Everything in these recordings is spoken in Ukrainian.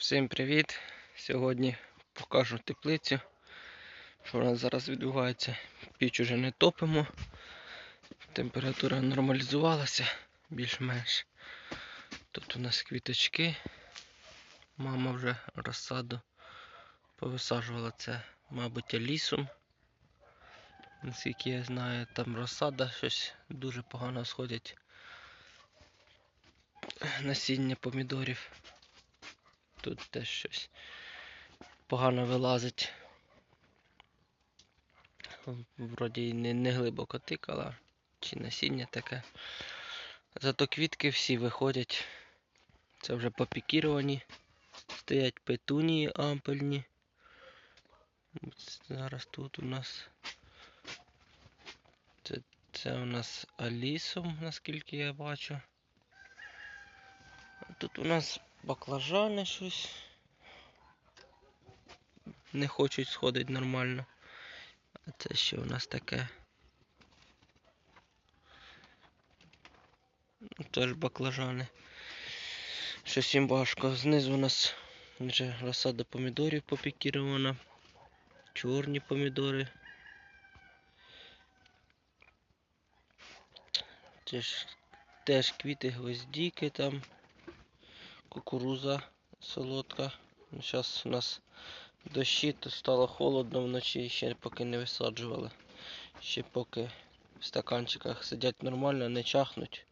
Всім привіт! Сьогодні покажу теплицю, що у нас зараз відбувається. Піч уже не топимо. Температура нормалізувалася більш-менш. Тут у нас квіточки. Мама вже розсаду повисаджувала це, мабуть, лісом. Наскільки я знаю, там розсада щось дуже погано сходять. Насіння помідорів. Тут теж щось погано вилазить. Вроді не, не глибоко тикала, чи насіння таке. Зато квітки всі виходять. Це вже попікіровані. Стоять петунії ампельні. Зараз тут у нас. Це, це у нас алісом, наскільки я бачу. Тут у нас баклажани щось. Не хочуть сходити нормально. А це що у нас таке? Ну, Теж баклажани. Щось їм важко. Знизу у нас вже розсада помідорів попікірована. Чорні помідори. Теж, теж квіти гвоздіки там кукуруза солодка. Зараз у нас дощі, то стало холодно вночі, ще поки не висаджували. Ще поки в стаканчиках сидять нормально, не чахнуть.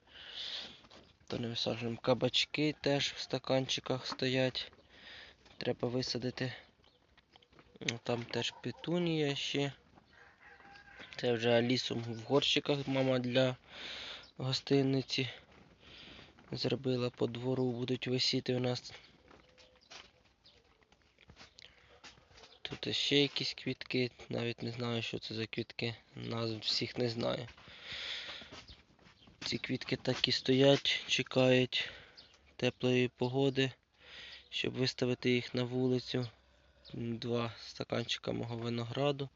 То не висаджуємо. Кабачки теж в стаканчиках стоять. Треба висадити. Там теж петунія ще. Це вже лісом в горщиках мама для гостиниці зробила по двору, будуть висіти у нас. Тут ще якісь квітки, навіть не знаю, що це за квітки, назв всіх не знаю. Ці квітки так і стоять, чекають теплої погоди, щоб виставити їх на вулицю. Два стаканчика мого винограду.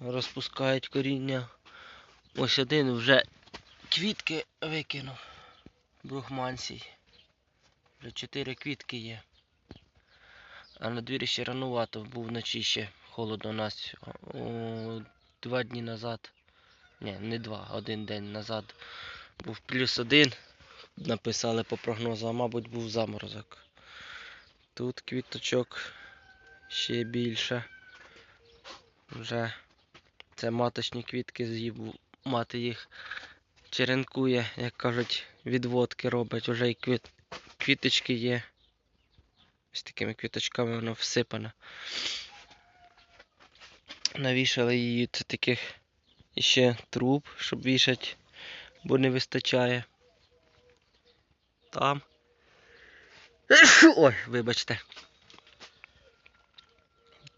Розпускають коріння. Ось один вже квітки викинув. Брухманцій. Вже чотири квітки є. А на двірі ще ранувато, був вночі ще холодно у нас. О, два дні назад. Ні, не два, один день назад. Був плюс один. Написали по прогнозу, а мабуть був заморозок. Тут квіточок ще більше. Вже це маточні квітки з'їв, мати їх черенкує, як кажуть, відводки робить, вже і квіт... квіточки є. Ось такими квіточками воно всипане. Навішали її це таких іще труб, щоб вішати, бо не вистачає. Там. Ой, вибачте.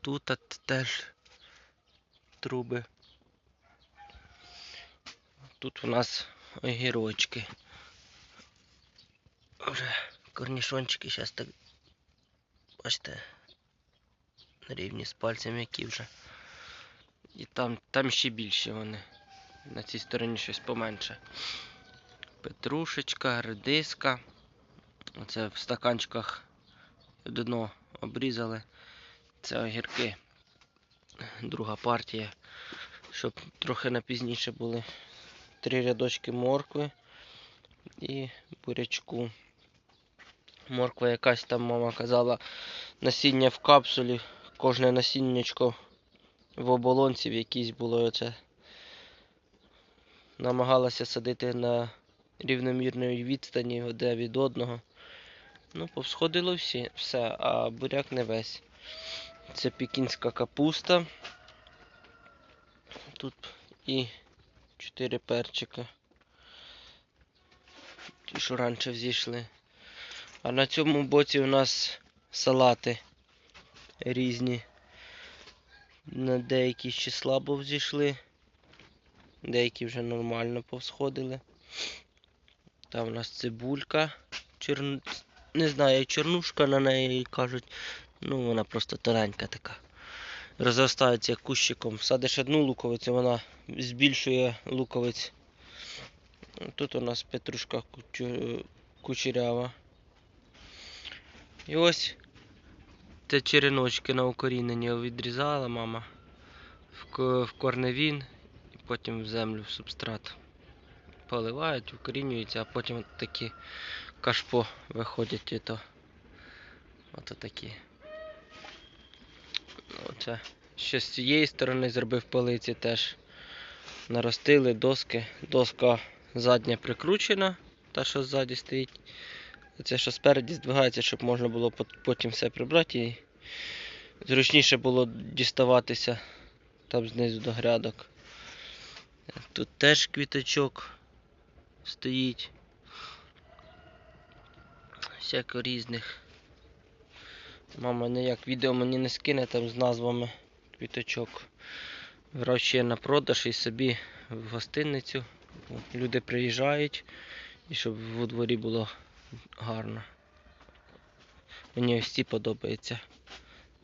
Тут теж труби. Тут у нас огірочки. Вже корнішончики зараз так. Бачите. На рівні з пальцем які вже. І там, там ще більше вони. На цій стороні щось поменше. Петрушечка, редиска. Оце в стаканчиках дно обрізали. Це огірки. Друга партія. Щоб трохи на пізніше були три рядочки моркви і бурячку. Морква якась там, мама казала, насіння в капсулі, кожне насіннячко в оболонці в якійсь було оце. Намагалася садити на рівномірної відстані одне від одного. Ну, повсходило всі, все, а буряк не весь. Це пекінська капуста. Тут і чотири перчика. Ті, що раніше взійшли. А на цьому боці у нас салати різні. На деякі ще слабо взійшли. Деякі вже нормально повсходили. Там у нас цибулька. Чер... Не знаю, чорнушка на неї кажуть. Ну, вона просто тоненька така. Розростається кущиком. Садиш одну луковицю, вона збільшує луковиць. Тут у нас петрушка кучерява. І ось це череночки на укорінення відрізала мама в, корневін і потім в землю в субстрат. Поливають, укорінюються, а потім от такі кашпо виходять. Ото такі. Оце. Ще з цієї сторони зробив полиці теж. Наростили доски. Доска задня прикручена, та що ззаді стоїть. Це що спереді здвигається, щоб можна було потім все прибрати і зручніше було діставатися там знизу до грядок. Тут теж квіточок стоїть. Всяко різних. Мама ніяк відео мені не скине там з назвами квіточок. Вирощує на продаж і собі в гостиницю. Люди приїжджають і щоб у дворі було гарно. Мені ось ці подобаються.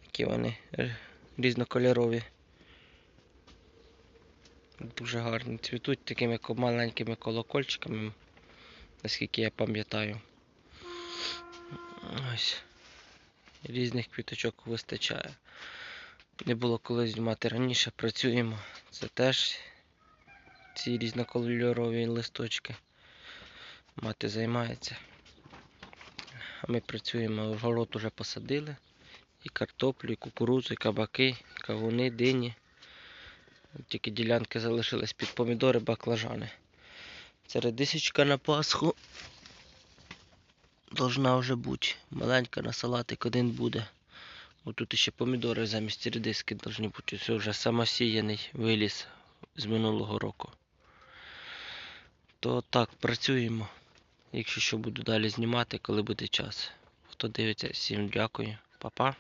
Такі вони е, різнокольорові. Дуже гарні. Цвітуть такими маленькими колокольчиками, наскільки я пам'ятаю. Ось. Різних квіточок вистачає. Не було коли знімати раніше, працюємо. Це теж ці різнокольорові листочки. Мати займається. А ми працюємо, город уже посадили. І картоплю, і кукурудзу, і кабаки, і кавуни, дині. Тільки ділянки залишились під помідори, баклажани. Це редисочка на Пасху. Должна вже бути. Маленька на салатик один буде. Бо тут ще помідори замість редиски повинні бути. Це вже самосіяний виліз з минулого року. То так, працюємо. Якщо що буду далі знімати, коли буде час. Хто дивиться, всім дякую. Па-па.